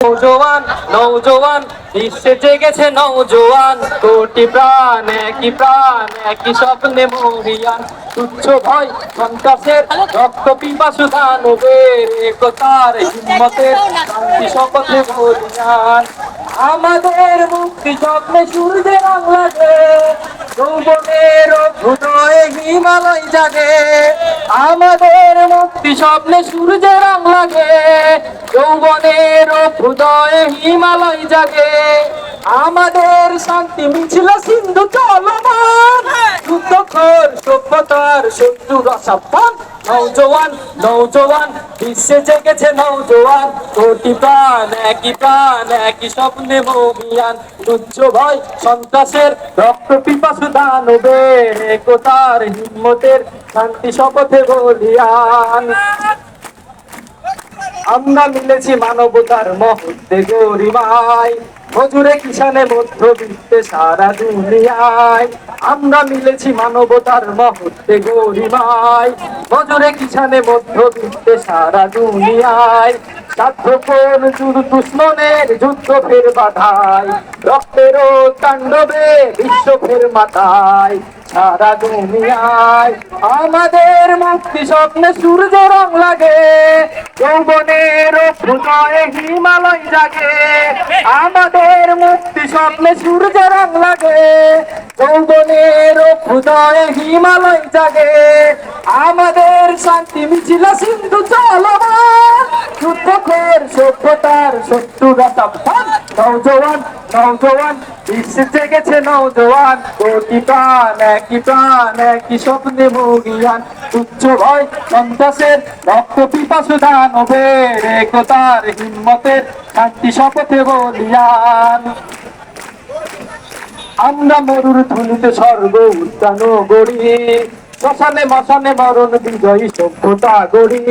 নৌজওয়ান নৌজোয়ান, বিশ্বে জেগেছে নৌজোয়ান। কোটি প্রাণ, একই প্রাণ, একই স্বপ্নে মহিয়ান তুচ্ছ ভয়, সন্ত্রাসের রক্ত পিপাসু দানবের একতার হিম্মতের শান্তি শপথে বলিয়ান আমাদের মুক্তি স্বপ্নে সূর্যের বাংলাকে হিমালয় জাগে, আমাদের মুক্তি স্বপ্নে সূর্যে রং লাগে, যৌবনের হৃদয়ে হিমালয় জাগে। আমাদের শান্তি মিছিল সিন্ধু চলমান যুদ্ধখর সভ্যতার শত্রু রসাপান। নৌজওয়ান নৌজোয়ান, বিশ্বে জেগেছে নৌজোয়ান। কোটি প্রাণ, একই প্রাণ, একই স্বপ্নে মমিয়ান। তুচ্ছ ভয়, সন্ত্রাসের রক্ত পিপাসু দানবের একতার হিম্মতের শান্তি শপথে বলিয়ান। আমরা মিলেছি মানবতার মহত্বে গরিমায় হজুরে কিষানে মধ্যবিত্তে সারা দুনিয়ায়। আমরা মিলেছি মানবতার মহত্বে গরিমায় হজুরে কিষানে মধ্যবিত্তে সারা দুনিয়ায়। সাধ্যপন চুর দুশ্মনের যুদ্ধ ফের বাধায়। রক্তেরও তাণ্ডবে বিশ্ব ফের মাথায়। সারা দুনিয়ায় আমাদের মুক্তি স্বপ্নে সূর্য রং লাগে, যৌবনের হৃদয়ে হিমালয় জাগে। আমাদের মুক্তি স্বপ্নে সূর্য রং লাগে, যৌবনের হৃদয়ে হিমালয় জাগে। আমাদের শান্তি মিছিল সিন্ধু চলমান যুদ্ধখের সভ্যতার শত্রুরা সাবধান নৌজওয়ান নৌজওয়ান বিশ্বে জেগেছে নৌজওয়ান কোটি প্রাণ, একই প্রাণ, একই স্বপ্নে মুগিয়ান তুচ্ছ ভয়, সন্ত্রাসের রক্ত পিপাসু দানবের একতার হিম্মতের শান্তি শপথে বলিয়ান। আমরা মরুর ধুলিতে স্বর্গ উদ্যান গড়ি। শ্মশানে মশানে মরণ বিজয়ী সভ্যতা গড়ি।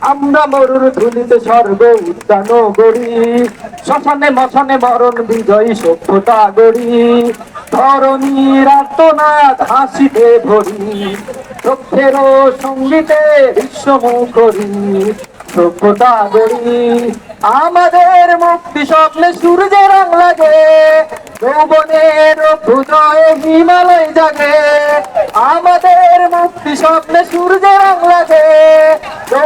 আমরা মরুর ধুলিতে স্বর্গ উদ্যান গড়ি শ্মশানে মশানে মরণ বিজয়ী সভ্যতা গড়ি। ধরণীর আত্মনাথ হাসিতে ভরি। লক্ষ্যেরও সঙ্গীতে বিশ্বমুখরি সভ্যতা গড়ি। আমাদের মুক্তি স্বপ্নে সূর্যে রং লাগে। যৌবনের হৃদয়ে হিমালয় জাগে। আমাদের মুক্তি স্বপ্নে সূর্যে